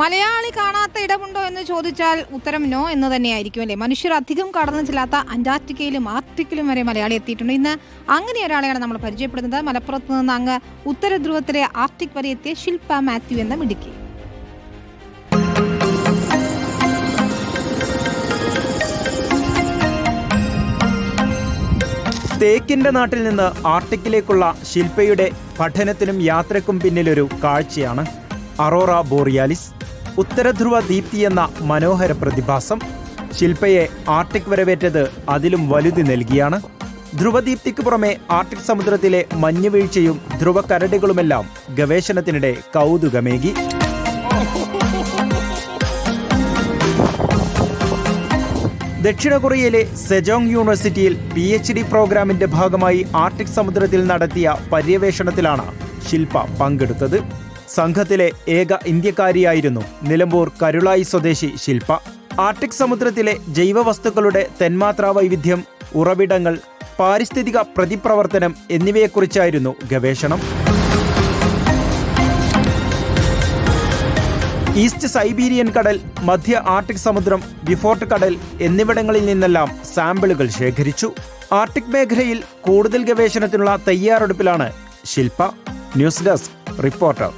മലയാളി കാണാത്ത ഇടമുണ്ടോ എന്ന് ചോദിച്ചാൽ ഉത്തരം നോ എന്ന് തന്നെയായിരിക്കും അല്ലേ? മനുഷ്യർ അധികം കടന്നു ചെല്ലാത്ത അന്റാർട്ടിക്കയിലും ആർട്ടിക്കിലും വരെ മലയാളി എത്തിയിട്ടുണ്ട്. ഇന്ന് അങ്ങനെ ഒരാളെയാണ് നമ്മൾ പരിചയപ്പെടുന്നത്. മലപ്പുറത്ത് നിന്ന് അങ്ങ് ഉത്തര ധ്രുവത്തിലെ ആർട്ടിക് വരെ എത്തിയ ശില്പ മാത്യു എന്ന മിടുക്കി. തേക്കിന്റെ നാട്ടിൽ നിന്ന് ആർട്ടിക്കിലേക്കുള്ള ശില്പയുടെ പഠനത്തിനും യാത്രയ്ക്കും പിന്നിലൊരു കാഴ്ചയാണ് അറോറ ബോറിയാലിസ്. ഉത്തരധ്രുവ ദീപ്തി എന്ന മനോഹര പ്രതിഭാസം ശില്പയെ ആർട്ടിക് വരവേറ്റത് അതിലും വലുതി നൽകിയാണ്. ധ്രുവദീപ്തിക്ക് പുറമെ ആർട്ടിക് സമുദ്രത്തിലെ മഞ്ഞുവീഴ്ചയും ധ്രുവക്കരടുകളുമെല്ലാം ഗവേഷണത്തിനിടെ കൗതുകമേകി. ദക്ഷിണ കൊറിയയിലെ സെജോങ് യൂണിവേഴ്സിറ്റിയിൽ പി എച്ച് ഡി പ്രോഗ്രാമിന്റെ ഭാഗമായി ആർട്ടിക് സമുദ്രത്തിൽ നടത്തിയ പര്യവേഷണത്തിലാണ് ശില്പ പങ്കെടുത്തത്. സംഘത്തിലെ ഏക ഇന്ത്യക്കാരിയായിരുന്നു നിലമ്പൂർ കരുളായി സ്വദേശി ശില്പ. ആർട്ടിക് സമുദ്രത്തിലെ ജൈവവസ്തുക്കളുടെ തന്മാത്രാ വൈവിധ്യം ഉറവിടങ്ങൾ പാരിസ്ഥിതിക പ്രതിപ്രവർത്തനം എന്നിവയെക്കുറിച്ചായിരുന്നു ഗവേഷണം. ഈസ്റ്റ് സൈബീരിയൻ കടൽ മധ്യ ആർട്ടിക് സമുദ്രം ബിഫോർട്ട് കടൽ എന്നിവിടങ്ങളിൽ നിന്നെല്ലാം സാമ്പിളുകൾ ശേഖരിച്ചു. ആർട്ടിക് മേഖലയിൽ കൂടുതൽ ഗവേഷണത്തിനുള്ള തയ്യാറെടുപ്പിലാണ് ശില്പ. News desk reporter.